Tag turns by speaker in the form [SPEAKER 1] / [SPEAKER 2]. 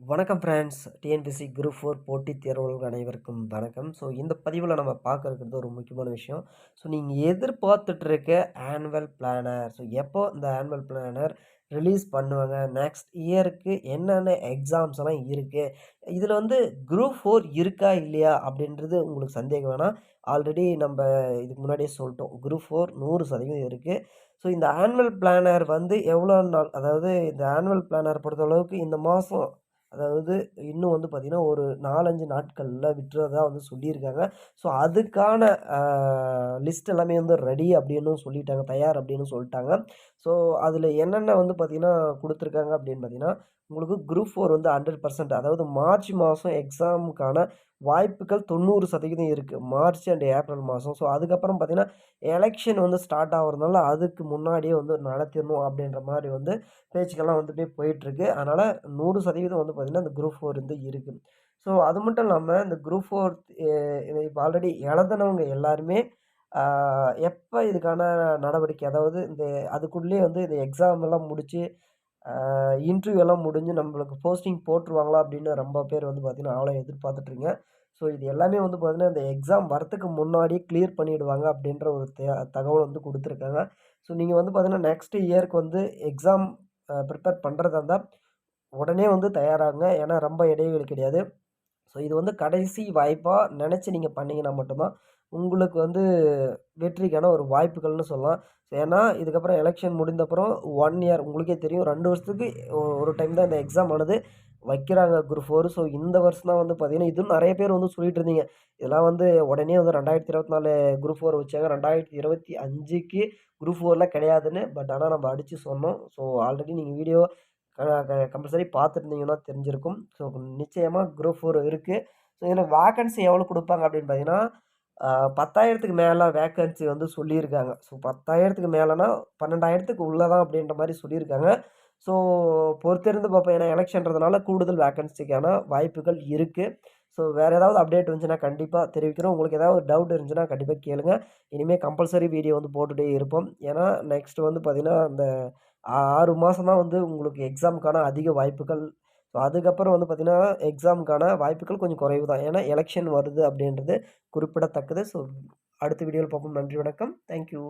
[SPEAKER 1] வணக்கம் friends TNPSC group four போட்டித் தேர்வுகள் அனைவருக்கும் வணக்கம். ஸோ இந்த பதிவில் நம்ம பார்க்க ஒரு முக்கியமான விஷயம். ஸோ நீங்கள் எதிர்பார்த்துட்டு இருக்க ஆனுவல் பிளானர் ஸோ எப்போ இந்த ஆனுவல் பிளானர் ரிலீஸ் பண்ணுவாங்க? நெக்ஸ்ட் இயருக்கு என்னென்ன எக்ஸாம்ஸ் எல்லாம் இருக்குது இதில் வந்து குரூப் ஃபோர் இருக்கா இல்லையா அப்படின்றது உங்களுக்கு சந்தேகம் வேணாம். ஆல்ரெடி நம்ம இதுக்கு முன்னாடியே சொல்லிட்டோம். குரூப் ஃபோர் நூறு சதவீதம் இருக்குது ஸோ இந்த ஆனுவல் பிளானர் வந்து எவ்வளோ நாள் அதாவது இந்த ஆனுவல் பிளானர் பொறுத்தளவுக்கு இந்த மாதம் அதாவது இன்னும் வந்து பார்த்திங்கன்னா ஒரு நாலஞ்சு நாட்களில் விட்டுறதா வந்து சொல்லியிருக்காங்க. ஸோ அதுக்கான லிஸ்ட் எல்லாமே வந்து ரெடி அப்படின்னும் சொல்லிட்டாங்க தயார் அப்படின்னு சொல்லிட்டாங்க. ஸோ அதில் என்னென்ன வந்து பார்த்திங்கன்னா கொடுத்துருக்காங்க அப்படின்னு பார்த்திங்கன்னா உங்களுக்கு குரூப் ஃபோர் வந்து ஹண்ட்ரட் பர்சன்ட் அதாவது மார்ச் மாதம் எக்ஸாமுக்கான வாய்ப்புகள் தொண்ணூறு சதவீதம் இருக்குது மார்ச் அண்ட் ஏப்ரல் மாதம் ஸோ அதுக்கப்புறம் பார்த்திங்கன்னா எலெக்ஷன் வந்து ஸ்டார்ட் ஆகிறதுனால அதுக்கு முன்னாடியே வந்து நடத்திடணும் அப்படின்ற மாதிரி வந்து பேச்சுக்கெல்லாம் வந்து போய் போயிட்டுருக்கு. அதனால் நூறு சதவீதம் வந்து பார்த்திங்கன்னா இந்த குரூப் ஃபோர் வந்து இருக்குது ஸோ அது மட்டும் இல்லாமல் இந்த குரூப் ஃபோர் இப்போ ஆல்ரெடி எழுதுனவங்க எல்லாருமே எப்போ இதுக்கான நடவடிக்கை அதாவது இந்த அதுக்குள்ளேயே வந்து இந்த எக்ஸாம் எல்லாம் முடித்து இன்டர்வியூ எல்லாம் முடிஞ்சு நம்மளுக்கு போஸ்டிங் போட்டுருவாங்களா அப்படின்னு ரொம்ப பேர் வந்து பார்த்திங்கன்னா அவ்வளோ எதிர்பார்த்துட்ருங்க. ஸோ இது எல்லாமே வந்து பார்த்திங்கன்னா இந்த எக்ஸாம் வரத்துக்கு முன்னாடி கிளியர் பண்ணிவிடுவாங்க அப்படின்ற ஒரு தே தகவல் வந்து கொடுத்துருக்காங்க. ஸோ நீங்கள் வந்து பார்த்திங்கன்னா நெக்ஸ்ட் இயருக்கு வந்து எக்ஸாம் ப்ரிப்பேர் பண்ணுறதா இருந்தால் உடனே வந்து தயாராகுங்க. ஏன்னா ரொம்ப இடைவெளி கிடையாது. ஸோ இது வந்து கடைசி வாய்ப்பாக நினச்சி நீங்கள் பண்ணிங்கன்னா மட்டும்தான் உங்களுக்கு வந்து வெற்றிக்கான ஒரு வாய்ப்புகள்னு சொல்லலாம். ஏன்னா இதுக்கப்புறம் எலெக்ஷன் முடிந்தப்புறம் ஒன் இயர் உங்களுக்கே தெரியும். ரெண்டு வருஷத்துக்கு ஒரு டைம் தான் இந்த எக்ஸாம் ஆனது. வைக்கிறாங்க குரூப் ஃபோர் ஸோ இந்த வருஷம் தான் வந்து பார்த்திங்கன்னா இதுவும் நிறைய பேர் வந்து சொல்லிட்டு இருந்தீங்க. இதெல்லாம் வந்து உடனே வந்து ரெண்டாயிரத்தி இருபத்தி நாலு குரூப் ஃபோர் வச்சாங்க. ரெண்டாயிரத்தி இருபத்தி அஞ்சுக்கு குரூப் ஃபோர்லாம் கிடையாதுன்னு பட் ஆனால் நம்ம அடித்து சொன்னோம். ஸோ ஆல்ரெடி நீங்கள் வீடியோ கம்பல்சரி பார்த்துருந்தீங்கன்னா தெரிஞ்சிருக்கும். ஸோ நிச்சயமாக குரூப் ஃபோர் இருக்குது ஸோ இதில் வேக்கன்சி எவ்வளோ கொடுப்பாங்க அப்படின்னு பார்த்தீங்கன்னா பத்தாயிரத்துக்கு மேலே வேக்கன்சி வந்து சொல்லியிருக்காங்க. ஸோ பத்தாயிரத்துக்கு மேலேனா பன்னெண்டாயிரத்துக்கு உள்ளே தான் அப்படின்ற மாதிரி சொல்லியிருக்காங்க. ஸோ பொறுத்திருந்து பார்ப்போம். ஏன்னா எலெக்ஷன்றதுனால கூடுதல் வேக்கன்சிக்கான வாய்ப்புகள் இருக்குது ஸோ வேறு ஏதாவது அப்டேட் இருந்துச்சுன்னா கண்டிப்பாக தெரிவிக்கிறோம். உங்களுக்கு ஏதாவது டவுட் இருந்துச்சுன்னா கண்டிப்பாக கேளுங்க. இனிமேல் கம்பல்சரி வீடியோ வந்து போட்டுகிட்டே இருப்போம். ஏன்னா நெக்ஸ்ட் வந்து பார்த்திங்கன்னா அந்த ஆறு மாதம் தான் வந்து உங்களுக்கு எக்ஸாமுக்கான அதிக வாய்ப்புகள் ஸோ அதுக்கப்புறம் வந்து பார்த்திங்கன்னா எக்ஸாமுக்கான வாய்ப்புகள் கொஞ்சம் குறைவு தான். ஏன்னா எலெக்ஷன் வருது அப்படின்றது குறிப்பிடத்தக்கது. ஸோ அடுத்த வீடியோவில் பார்ப்போம். நன்றி வணக்கம். தேங்க்யூ